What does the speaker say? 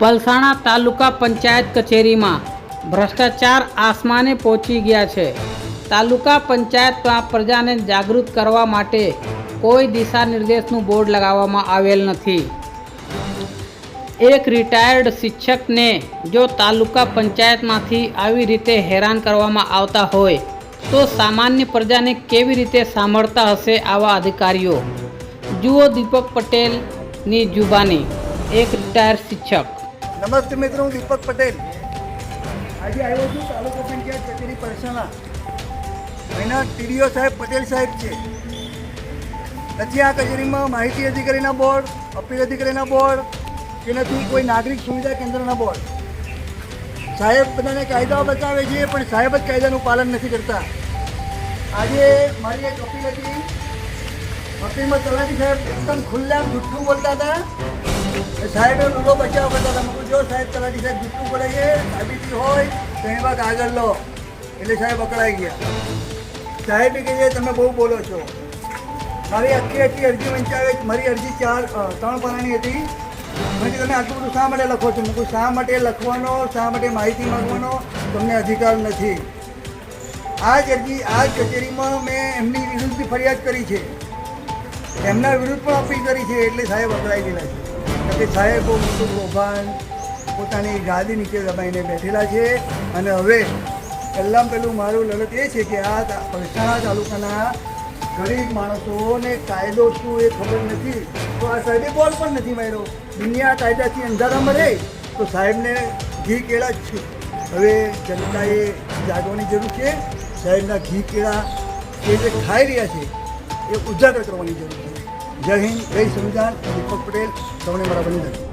પલસાણા તાલુકા પંચાયત કચેરીમાં ભ્રષ્ટાચાર આસમાને પહોંચી ગયા છે. તાલુકા પંચાયતમાં પ્રજાને જાગૃત કરવા માટે કોઈ દિશા નિર્દેશનું બોર્ડ લગાવવામાં આવેલ નથી. એક રિટાયર્ડ શિક્ષકને જો તાલુકા પંચાયતમાંથી આવી રીતે હેરાન કરવામાં આવતા હોય, તો સામાન્ય પ્રજાને કેવી રીતે સાંભળતા હશે આવા અધિકારીઓ? જુઓ દીપક પટેલની જુબાની, એક રિટાયર્ડ શિક્ષક. નમસ્તે મિત્રો, હું દીપક પટેલ. આજે આવ્યો છું તાલુકા પંચાયત કચેરી પરસાણા અહીંના ટીડીઓ સાહેબ પટેલ સાહેબ છે. નથી આ કચેરીમાં માહિતી અધિકારીના બોર્ડ, અપીલ અધિકારીના બોર્ડ, કે નથી કોઈ નાગરિક સુવિધા કેન્દ્રના બોર્ડ. સાહેબ બધાને કાયદાઓ બતાવે છે, પણ સાહેબ જ કાયદાનું પાલન નથી કરતા. આજે મારી એક અપીલ હતી. અપીલમાં તલાટી સાહેબ એકદમ ખુલ્લા જુઠ્ઠું બોલતા હતા. સાહેબે રૂલો બચાવ કરતા હતા મેં જો સાહેબ, તલાટી સાહેબ, જીતવું પડે છે? સાબિતી હોય, તો એ વાત આગળ લો. એટલે સાહેબ અકળાઈ ગયા. સાહેબ કહે છે તમે બહુ બોલો છો. મારી આખી આખી અરજી વંચાવે મારી અરજી ચાર ત્રણ પાનાની હતી. મેં તમે આટલું બધું શા માટે લખો છો? મૂકું શા માટે લખવાનો? શા માટે માહિતી માંગવાનો? તમને અધિકાર નથી. આ જ અરજી આ જ કચેરીમાં મેં એમની વિરુદ્ધ ફરિયાદ કરી છે. એમના વિરુદ્ધ પણ અપીલ કરી છે, એટલે સાહેબ અકળાઈ ગયેલા છે. કે સાહેબ મોટું કૌભાંડ, પોતાની ગાદી નીચે દબાઈને બેઠેલા છે. અને હવે પહેલાં પહેલું મારું લડત એ છે કે આ પલસાણા તાલુકાના ગરીબ માણસોને કાયદો શું એ ખબર નથી. તો આ સાહેબે બોલ પણ નથી માર્યો. દુનિયા કાયદાથી અંધારામાં રહે તો સાહેબને ઘી કેળા જ છે. હવે જનતાએ જાગવાની જરૂર છે. સાહેબના ઘી કેળા એ જે ખાઈ રહ્યા છે, એ ઉજાગર કરવાની જરૂર છે. જય હિન્દ જય સંવિધાન દીપક પટેલ સૌને મારા બંધન